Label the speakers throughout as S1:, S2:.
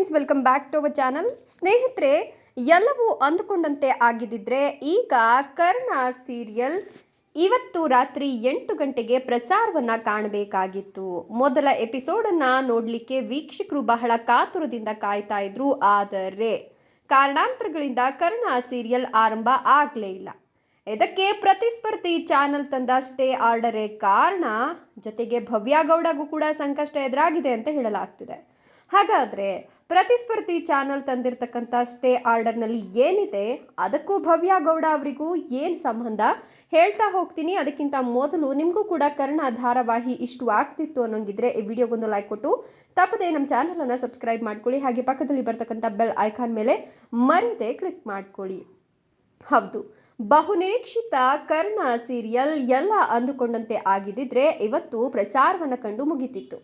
S1: Friends welcome back to our channel ಸ್ನೇಹಿತರೆ, ಎಲ್ಲವೂ ಅಂದುಕೊಂಡಂತೆ ಆಗಿದ್ದಿದ್ರೆ ಈಗ ಕರ್ಣ ಸೀರಿಯಲ್ ಇವತ್ತು ರಾತ್ರಿ ಎಂಟು ಗಂಟೆಗೆ ಪ್ರಸಾರವನ್ನ ಕಾಣಬೇಕಾಗಿತ್ತು. ಮೊದಲ ಎಪಿಸೋಡನ್ನು ನೋಡಲಿಕ್ಕೆ ವೀಕ್ಷಕರು ಬಹಳ ಕಾತುರದಿಂದ ಕಾಯ್ತಾ ಇದ್ರು. ಆದರೆ, ಕಾರಣಾಂತರಗಳಿಂದ ಕರ್ಣ ಸೀರಿಯಲ್ ಆರಂಭ ಆಗಲೇ ಇಲ್ಲ. ಇದಕ್ಕೆ ಪ್ರತಿಸ್ಪರ್ಧಿ ಚಾನೆಲ್ ತಂದ ಸ್ಟೇ ಆರ್ಡರೇ ಕಾರಣ ಜೊತೆಗೆ ಭವ್ಯ ಗೌಡಗೂ ಕೂಡ ಸಂಕಷ್ಟ ಎದುರಾಗಿದೆ ಅಂತ ಹೇಳಲಾಗ್ತಿದೆ. ಹಾಗಾದ್ರೆ ಪ್ರತಿಸ್ಪರ್ಧಿ ಚಾನಲ್ ತಂದಿರತಕ್ಕಂಥ ಸ್ಟೇ ಆರ್ಡರ್ನಲ್ಲಿ ಏನಿದೆ, ಅದಕ್ಕೂ ಭವ್ಯ ಗೌಡ ಅವರಿಗೂ ಏನು ಸಂಬಂಧ? ಹೇಳ್ತಾ ಹೋಗ್ತೀನಿ. ಅದಕ್ಕಿಂತ ಮೊದಲು ನಿಮಗೂ ಕೂಡ ಕರ್ಣ ಧಾರಾವಾಹಿ ಇಷ್ಟು ಆಗ್ತಿತ್ತು ಅನ್ನೋಂಗಿದ್ರೆ ಈ ವಿಡಿಯೋಗೊಂದು ಲೈಕ್ ಕೊಟ್ಟು, ತಪ್ಪದೆ ನಮ್ಮ ಚಾನಲನ್ನು ಸಬ್ಸ್ಕ್ರೈಬ್ ಮಾಡ್ಕೊಳ್ಳಿ. ಹಾಗೆ ಪಕ್ಕದಲ್ಲಿ ಬರ್ತಕ್ಕಂಥ ಬೆಲ್ ಐಕಾನ್ ಮೇಲೆ ಮರಿದೆ ಕ್ಲಿಕ್ ಮಾಡ್ಕೊಳ್ಳಿ. ಹೌದು, ಬಹುನಿರೀಕ್ಷಿತ ಕರ್ಣ ಸೀರಿಯಲ್ ಎಲ್ಲ ಅಂದುಕೊಂಡಂತೆ ಆಗಿದ್ದಿದ್ರೆ ಇವತ್ತು ಪ್ರಸಾರವನ್ನು ಕಂಡು ಮುಗಿತಿತ್ತು.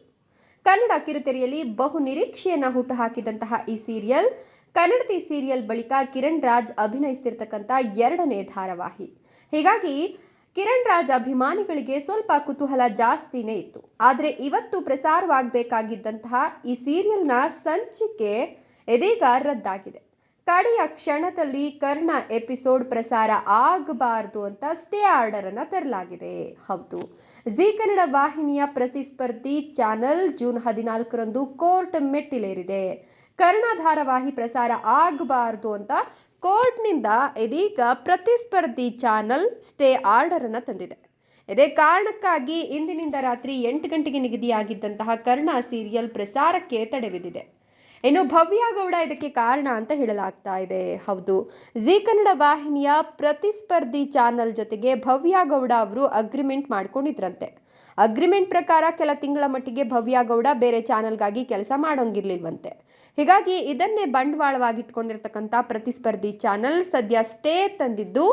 S1: ಕನ್ನಡ ಕಿರುತೆರೆಯಲ್ಲಿ ಬಹು ನಿರೀಕ್ಷೆಯನ್ನ ಹುಟ್ಟುಹಾಕಿದಂತಹ ಈ ಸೀರಿಯಲ್. ಕನ್ನಡತಿ ಸೀರಿಯಲ್ ಬಳಿಕ ಕಿರಣ್ ರಾಜ್ ಅಭಿನಯಿಸ್ತಿರ್ತಕ್ಕಂಥ ಎರಡನೇ ಧಾರಾವಾಹಿ. ಹೀಗಾಗಿ ಕಿರಣ್ ರಾಜ್ ಅಭಿಮಾನಿಗಳಿಗೆ ಸ್ವಲ್ಪ ಕುತೂಹಲ ಜಾಸ್ತಿನೇ ಇತ್ತು. ಆದರೆ ಇವತ್ತು ಪ್ರಸಾರವಾಗಬೇಕಾಗಿದ್ದಂತಹ ಈ ಸೀರಿಯಲ್ನ ಸಂಚಿಕೆ ಇದೀಗ ರದ್ದಾಗಿದೆ. ಕಡೆಯ ಕ್ಷಣದಲ್ಲಿ ಕರ್ಣ ಎಪಿಸೋಡ್ ಪ್ರಸಾರ ಆಗಬಾರದು ಅಂತ ಸ್ಟೇ ಆರ್ಡರ್ ಅನ್ನ ತರಲಾಗಿದೆ. ಹೌದು. ಜಿ ಕನ್ನಡ ವಾಹಿನಿಯ ಪ್ರತಿಸ್ಪರ್ಧಿ ಚಾನೆಲ್ ಜೂನ್ ಹದಿನಾಲ್ಕರಂದು ಕೋರ್ಟ್ ಮೆಟ್ಟಿಲೇರಿದೆ. ಕರ್ಣ ಧಾರಾವಾಹಿ ಪ್ರಸಾರ ಆಗಬಾರದು ಅಂತ ಕೋರ್ಟ್ನಿಂದ ಇದೀಗ ಪ್ರತಿಸ್ಪರ್ಧಿ ಚಾನೆಲ್ ಸ್ಟೇ ಆರ್ಡರ್ ಅನ್ನ ತಂದಿದೆ. ಇದೇ ಕಾರಣಕ್ಕಾಗಿ ಇಂದಿನಿಂದ ರಾತ್ರಿ ಎಂಟು ಗಂಟೆಗೆ ನಿಗದಿಯಾಗಿದ್ದಂತಹ ಕರ್ಣ ಸೀರಿಯಲ್ ಪ್ರಸಾರಕ್ಕೆ ತಡೆ ಬಿದ್ದಿದೆ. ಇನ್ನು ಭವ್ಯ ಗೌಡ ಇದಕ್ಕೆ ಕಾರಣ ಅಂತ ಹೇಳಲಾಗ್ತಾ ಇದೆ. ಹೌದು, ಜಿ ಕನ್ನಡ ವಾಹಿನಿಯ ಪ್ರತಿಸ್ಪರ್ಧಿ ಚಾನಲ್ ಜೊತೆಗೆ ಭವ್ಯ ಗೌಡ ಅವರು ಅಗ್ರಿಮೆಂಟ್ ಮಾಡ್ಕೊಂಡಿದ್ರಂತೆ. ಅಗ್ರಿಮೆಂಟ್ ಪ್ರಕಾರ ಕೆಲ ತಿಂಗಳ ಮಟ್ಟಿಗೆ ಭವ್ಯ ಗೌಡ ಬೇರೆ ಚಾನಲ್ಗಾಗಿ ಕೆಲಸ ಮಾಡೋಂಗಿರ್ಲಿಲ್ವಂತೆ. ಹೀಗಾಗಿ ಇದನ್ನೇ ಬಂಡವಾಳವಾಗಿಟ್ಕೊಂಡಿರ್ತಕ್ಕಂಥ ಪ್ರತಿಸ್ಪರ್ಧಿ ಚಾನಲ್ ಸದ್ಯ ಸ್ಟೇ ತಂದಿದ್ದು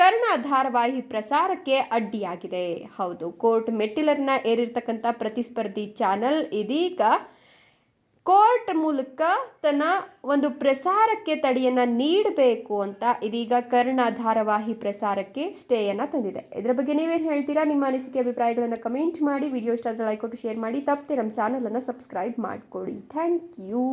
S1: ಕರ್ಣ ಧಾರಾವಾಹಿ ಪ್ರಸಾರಕ್ಕೆ ಅಡ್ಡಿಯಾಗಿದೆ. ಹೌದು, ಕೋರ್ಟ್ ಮೆಟ್ಟಿಲರ್ನ ಏರಿರ್ತಕ್ಕಂಥ ಪ್ರತಿಸ್ಪರ್ಧಿ ಚಾನಲ್ ಇದೀಗ ಕೋರ್ಟ್ ಮೂಲಕ ತನ್ನ ಒಂದು ಪ್ರಸಾರಕ್ಕೆ ತಡೆಯನ್ನ ನೀಡಬೇಕು ಅಂತ ಇದೀಗ ಕರ್ಣ ಧಾರಾವಾಹಿ ಪ್ರಸಾರಕ್ಕೆ ಸ್ಟೇಯನ್ನು ತಂದಿದೆ. ಇದರ ಬಗ್ಗೆ ನೀವೇನು ಹೇಳ್ತೀರಾ? ನಿಮ್ಮ ಅನಿಸಿಕೆ, ಅಭಿಪ್ರಾಯಗಳನ್ನು ಕಮೆಂಟ್ ಮಾಡಿ, ವಿಡಿಯೋ ಇಷ್ಟ ಲೈಕ್ ಕೊಟ್ಟು ಶೇರ್ ಮಾಡಿ, ತಪ್ಪದೆ ನಮ್ಮ ಚಾನಲನ್ನು ಸಬ್ಸ್ಕ್ರೈಬ್ ಮಾಡಿಕೊಡಿ. Thank you